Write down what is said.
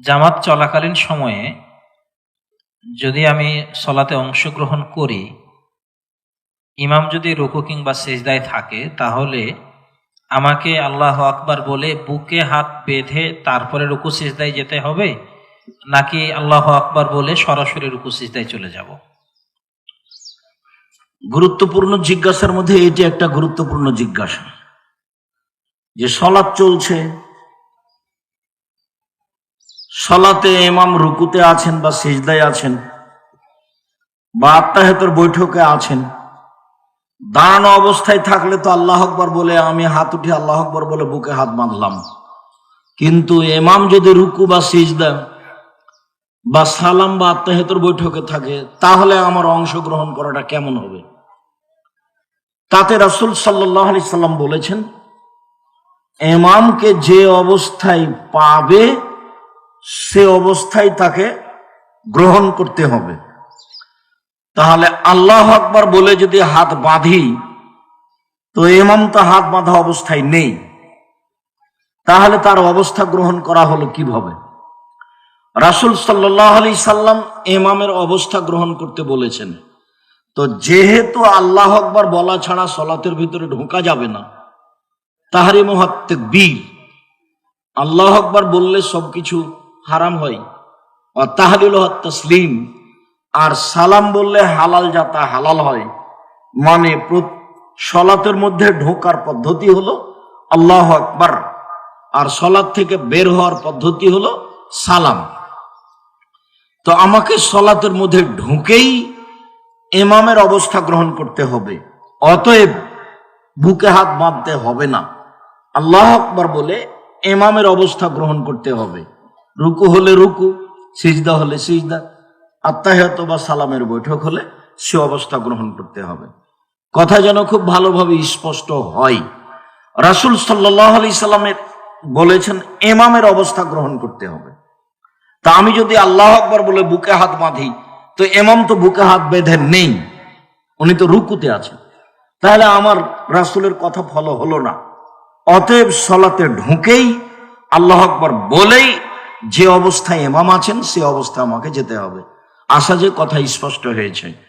জামাত চলাকালীন সময়ে যদি আমি সলাতে অংশগ্রহণ করি, ইমাম যদি রুকু কিংবা সেজদায় থাকে, তাহলে আমাকে আল্লাহ আকবার বলে বুকে হাত বেঁধে তারপরে রুকু সিজদায় যেতে হবে, নাকি আল্লাহ আকবার বলে সরাসরি রুকু সিজদায় চলে যাব? গুরুত্বপূর্ণ জিজ্ঞাসার মধ্যে এটি একটা গুরুত্বপূর্ণ জিজ্ঞাসা। যে সলাৎ চলছে সলাতে ইমাম রুকুতে আছেন বা সিজদায় আছেন, বা আত্মাহেতর বৈঠকে আছেন, দাঁড়ানো অবস্থায় থাকলে তো আল্লাহ আকবর বলে, আমি হাত উঠে আল্লাহ আকবর বলে বুকে হাত বাঁধলাম। কিন্তু এমাম যদি রুকু বা সিজদা বা সালাম বা আত্মাহেতর বৈঠকে থাকে, তাহলে আমার অংশগ্রহণ করাটা কেমন হবে? তাতে রাসুল সাল্লাহ আলি সাল্লাম বলেছেন এমামকে যে অবস্থায় পাবে সে অবস্থায় তাকে গ্রহণ করতে হবে। তাহলে আল্লাহ আকবার বলে যদি হাত বাঁধি, তো এমাম তো হাত বাঁধা অবস্থায় নেই। তাহলে তার অবস্থা গ্রহণ করা হলো কীভাবে? রাসুল সাল্লাহ আলি সাল্লাম এমামের অবস্থা গ্রহণ করতে বলেছেন, তো যেহেতু আল্লাহ আকবার বলা ছাড়া সলাতের ভিতরে ঢোকা যাবে না তাহারি মহাত্মেক বীর আল্লাহ আকবার বললে সবকিছু হারাম হয়। আর তাহারিল তসলিম। আর সালাম বললে হালাল যাতা হালাল হয়। মানে সলাতের মধ্যে ঢোকার পদ্ধতি হলো আল্লাহ আকবার। আর সলাৎ থেকে বের হওয়ার পদ্ধতি হলো সালাম। তো আমাকে সলাতের মধ্যে ঢুকেই এমামের অবস্থা গ্রহণ করতে হবে। অতএব বুকে হাত বাঁধতে হবে না। আল্লাহ আকবার বলে এমামের অবস্থা গ্রহণ করতে হবে। রুকু হলে রুকু, সিজদা হলে সিজদা আত্মাহত বা সালামের বৈঠক হলে সে অবস্থা গ্রহণ করতে হবে। কথা যেন খুব ভালোভাবে স্পষ্ট হয়। রাসুল সাল্লাহ আলি সাল্লামের বলেছেন এমামের অবস্থা গ্রহণ করতে হবে। তা আমি যদি আল্লাহ আকবর বলে বুকে হাত বাঁধি, তো এমাম তো বুকে হাত বেঁধে নেই, উনি তো রুকুতে আছেন। তাহলে আমার রাসুলের কথা ফলো হলো না। অতএব সলাতে ঢুকেই আল্লাহ আকবর বলেই যে অবস্থায় এমাম আছেন সে অবস্থা আমাকে যেতে হবে। আশা যে কথা স্পষ্ট হয়েছে।